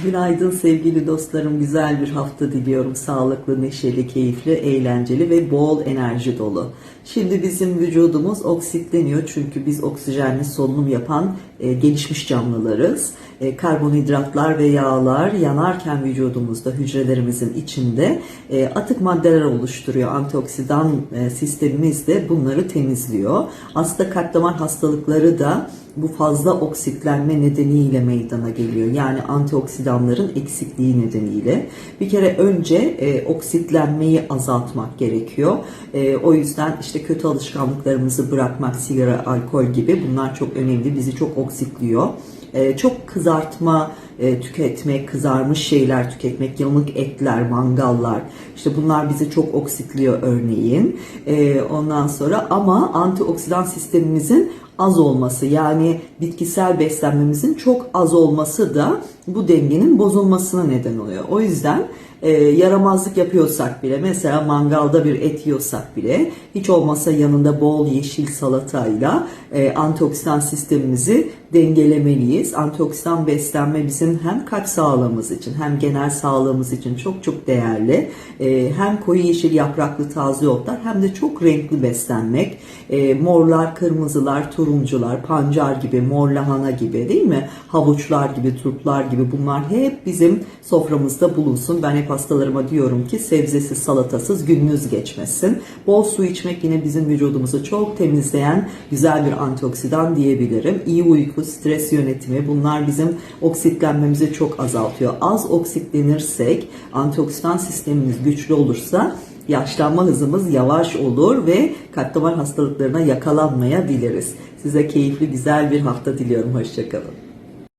Günaydın sevgili dostlarım. Güzel bir hafta diliyorum. Sağlıklı, neşeli, keyifli, eğlenceli ve bol enerji dolu. Şimdi bizim vücudumuz oksitleniyor çünkü biz oksijenli solunum yapan e, gelişmiş canlılarız. E, karbonhidratlar ve yağlar yanarken vücudumuzda hücrelerimizin içinde e, atık maddeler oluşturuyor. Antioksidan e, sistemimiz de bunları temizliyor. Aslında kalp damar hastalıkları da bu fazla oksitlenme nedeniyle meydana geliyor. Yani antioksidanların eksikliği nedeniyle. Bir kere önce e, oksitlenmeyi azaltmak gerekiyor. E, o yüzden işte kötü alışkanlıklarımızı bırakmak, sigara, alkol gibi bunlar çok önemli. Bizi çok oksitliyor. E, çok kızartma e, tüketmek, kızarmış şeyler tüketmek, yanık etler, mangallar işte bunlar bizi çok oksitliyor örneğin. E, ondan sonra ama antioksidan sistemimizin az olması yani bitkisel beslenmemizin çok az olması da bu dengenin bozulmasına neden oluyor. O yüzden e, yaramazlık yapıyorsak bile mesela mangalda bir et yiyorsak bile hiç olmasa yanında bol yeşil salatayla e, antioksidan sistemimizi dengelemeliyiz. Antioksidan beslenme bizim hem kalp sağlığımız için hem genel sağlığımız için çok çok değerli. E, hem koyu yeşil yapraklı taze otlar hem de çok renkli beslenmek. E, morlar, kırmızılar, turuncular, pancar gibi, mor lahana gibi değil mi? Havuçlar gibi, turplar gibi bunlar hep bizim soframızda bulunsun. Ben hep hastalarıma diyorum ki sebzesiz, salatasız gününüz geçmesin. Bol su içmek yine bizim vücudumuzu çok temizleyen güzel bir antioksidan diyebilirim. İyi uyku, stres yönetimi bunlar bizim oksitlenmemizi çok azaltıyor. Az oksitlenirsek, antioksidan sistemimiz güçlü olursa yaşlanma hızımız yavaş olur ve kalp damar hastalıklarına yakalanmayabiliriz. Size keyifli güzel bir hafta diliyorum. Hoşçakalın.